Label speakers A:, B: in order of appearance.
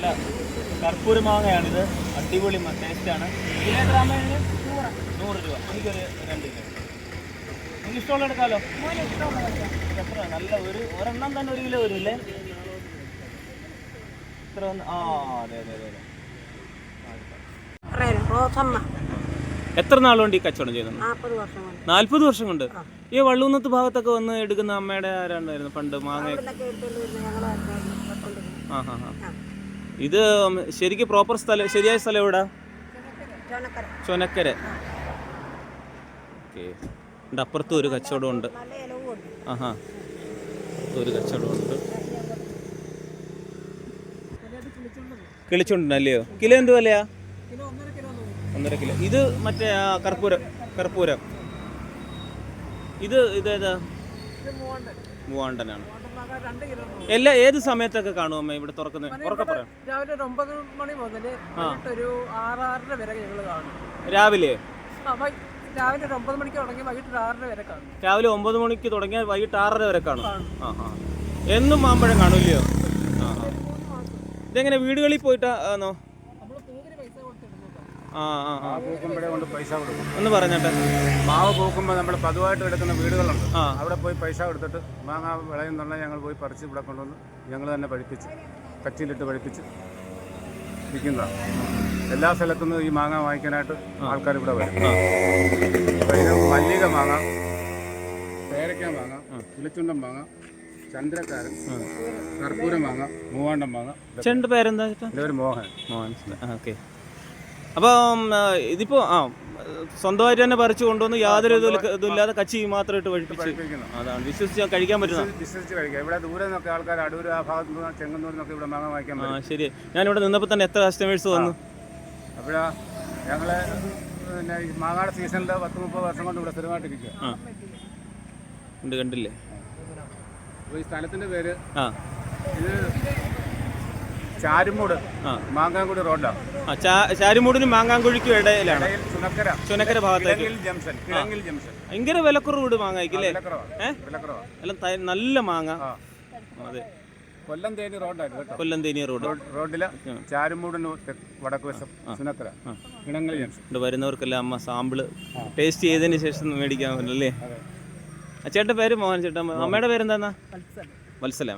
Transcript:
A: നല്ല കർപ്പൂര മാങ്ങയാണിത്. അടിപൊളി ടേസ്റ്റാണ് കിലോ ഗ്രാമിന് നൂറ്. രൂപ. എനിക്കൊരു രണ്ട് കിലോ. നിങ്ങൾക്ക് ഇഷ്ടമുള്ള എടുക്കാമല്ലോ എത്ര? നല്ല ഒരു ഒരെണ്ണം തന്നെ ഒരു കിലോ വരില്ലേ? ഇത്ര ആ അതെ അതെ അതെ എത്ര നാളുകൊണ്ട് ഈ കച്ചവടം ചെയ്യുന്നു
B: നാൽപ്പത് വർഷം കൊണ്ട്.
A: നാല്പത് വർഷം കൊണ്ട്? ഈ വള്ളൂന്നത്ത് ഭാഗത്തൊക്കെ വന്ന് എടുക്കുന്ന അമ്മയുടെ ആരാണ്ടായിരുന്നു പണ്ട് മാങ്ങ ആ ഹാ ഹാ. ഇത് ശരിക്ക് പ്രോപ്പർ സ്ഥലം ശരിയായ സ്ഥലം എവിടാ?
B: ചോനക്കര
A: അപ്പുറത്തും ഒരു കച്ചവടമുണ്ട്
B: ഉണ്ട്.
A: ആഹാ. ഒരു കച്ചവടമുണ്ട് കിളിച്ചുണ്ടല്ലയോ കിലോ എന്ത് വിലയാ? ഒന്നര കിലോ. ഇത് മറ്റേ കർപ്പൂരം കർപ്പൂരം. ഇത് ഇതേതാ മൂവാണ്ടനാണ്. എല്ലാ ഏത് സമയത്തൊക്കെ കാണും അമ്മ ഇവിടെ തുറക്കുന്നത് ഉറക്കെ പറയാം.
C: രാവിലെ ഒരു ഒമ്പത് മണി മുതൽ ഒരു ആറാറര വരെ ഞങ്ങൾ കാണും.
A: രാവിലെ?
C: രാവിലെ ഒരു ഒമ്പത് മണിക്ക് തുടങ്ങി വൈകിട്ട് ആറര വരെ കാണും.
A: രാവിലെ ഒമ്പത് മണിക്ക് തുടങ്ങിയാൽ വൈകിട്ട് ആറര വരെ കാണും. ആ ആ. എന്നും മാമ്പഴം കാണൂല്ലയോ ഇതെങ്ങനെ വീടുകളിൽ പോയിട്ടാ ആണോ
C: നമ്മൾ പൂവിന് പൈസ കൊടുത്തിടുന്നത്
A: ആ ആ ആ.
D: പൂക്കുമ്പോഴേ കൊണ്ട് പൈസ കൊടുക്കും.
A: ഒന്ന് പറഞ്ഞേട്ടെ.
D: മാവ് പൂക്കുമ്പോൾ നമ്മൾ പതിവായിട്ട് എടുക്കുന്ന വീടുകളുണ്ട്. അവിടെ പോയി പൈസ കൊടുത്തിട്ട് മാങ്ങ വിളയുന്നുള്ള ഞങ്ങൾ പോയി പറിച്ച് ഇവിടെ കൊണ്ടുവന്ന് ഞങ്ങൾ തന്നെ പഴിപ്പിച്ച് കച്ചിയിലിട്ട് പഴിപ്പിച്ച് വിൽക്കുന്നതാണ് എല്ലാ സ്ഥലത്തും ഈ മാങ്ങ വാങ്ങിക്കാനായിട്ട് ആൾക്കാർ ഇവിടെ വരും. മല്ലിക മാങ്ങ പേരയ്ക്ക മാങ്ങ കിളിച്ചുണ്ടൻ മാങ്ങ ചന്ദ്രക്കാരൻ കർപ്പൂരം മാങ്ങ മൂവാണ്ടം മാങ്ങ.
A: ചെണ്ട് പേരെന്താ
D: മോഹൻ.
A: മോഹൻ. ഓക്കെ. അപ്പം ഇതിപ്പോ ആ സ്വന്തമായിട്ട് തന്നെ പറിച്ചു കൊണ്ടുവന്ന് യാതൊരു ഇതില്ലാതെ ഇതുമില്ലാതെ കച്ചി മാത്രം ഇട്ട് കഴിപ്പിച്ച്
D: പഴിപ്പിക്കുന്നു
A: അതാണ്. വിശ്വസിച്ച് കഴിക്കാൻ പറ്റുന്ന
D: വിശ്വസിച്ച് കഴിക്കാം. ഇവിടെ ദൂരെ നിന്നൊക്കെ ആൾക്കാർ അടൂർ ആ ഭാഗത്ത് നിന്ന് ചെങ്ങന്നൂർ നിന്നൊക്കെ ഇവിടെ മാങ്ങ വാങ്ങിക്കാൻ
A: ആ ശരി ഞാൻ ഞാനിവിടെ നിന്നപ്പോൾ തന്നെ എത്ര കസ്റ്റമേഴ്സ് വന്നു?
D: അപ്പോഴാ ഞങ്ങൾ പിന്നെ ഈ മാങ്ങാട് സീസണിൽ പത്ത് മുപ്പത് വർഷം കൊണ്ട് ഇവിടെ സ്ഥിരമായിട്ട്
A: ഇരിക്കുക ഉണ്ട് കണ്ടില്ലേ?
D: അപ്പോൾ ഈ സ്ഥലത്തിന്റെ പേര്
A: ആ.
D: ഇത് ചാരുമൂട്
A: ആ.
D: മാങ്ങാങ്കുടി റോഡാണ്
A: ചാരുമൂടിനും മാങ്ങാങ്കുഴിക്കും ഇടയിലാണ്.
D: ചുനക്കര
A: ഭാഗത്തേക്ക്. ഭയങ്കര വിലക്കുറവ് മാങ്ങയ്ക്കില്ലേ? എല്ലാം നല്ല മാങ്ങ. അതെ.
D: കൊല്ലം തേനി റോഡായിരുന്നു കേട്ടോ.
A: കൊല്ലം തേനി റോഡ്
D: റോഡിലെ ചാരുമൂടിന് വടക്ക് വശം ചുനക്കര കിണങ്ങൽ
A: ഇവിടെ വരുന്നവർക്കെല്ലാം അമ്മ സാമ്പിൾ ടേസ്റ്റ് ചെയ്തതിന് ശേഷം മേടിക്കാൻ പറ്റില്ലേ ചേട്ടന്റെ പേര് മോഹൻ ചേട്ടൻ അമ്മയുടെ പേരെന്താന്നാ വത്സല.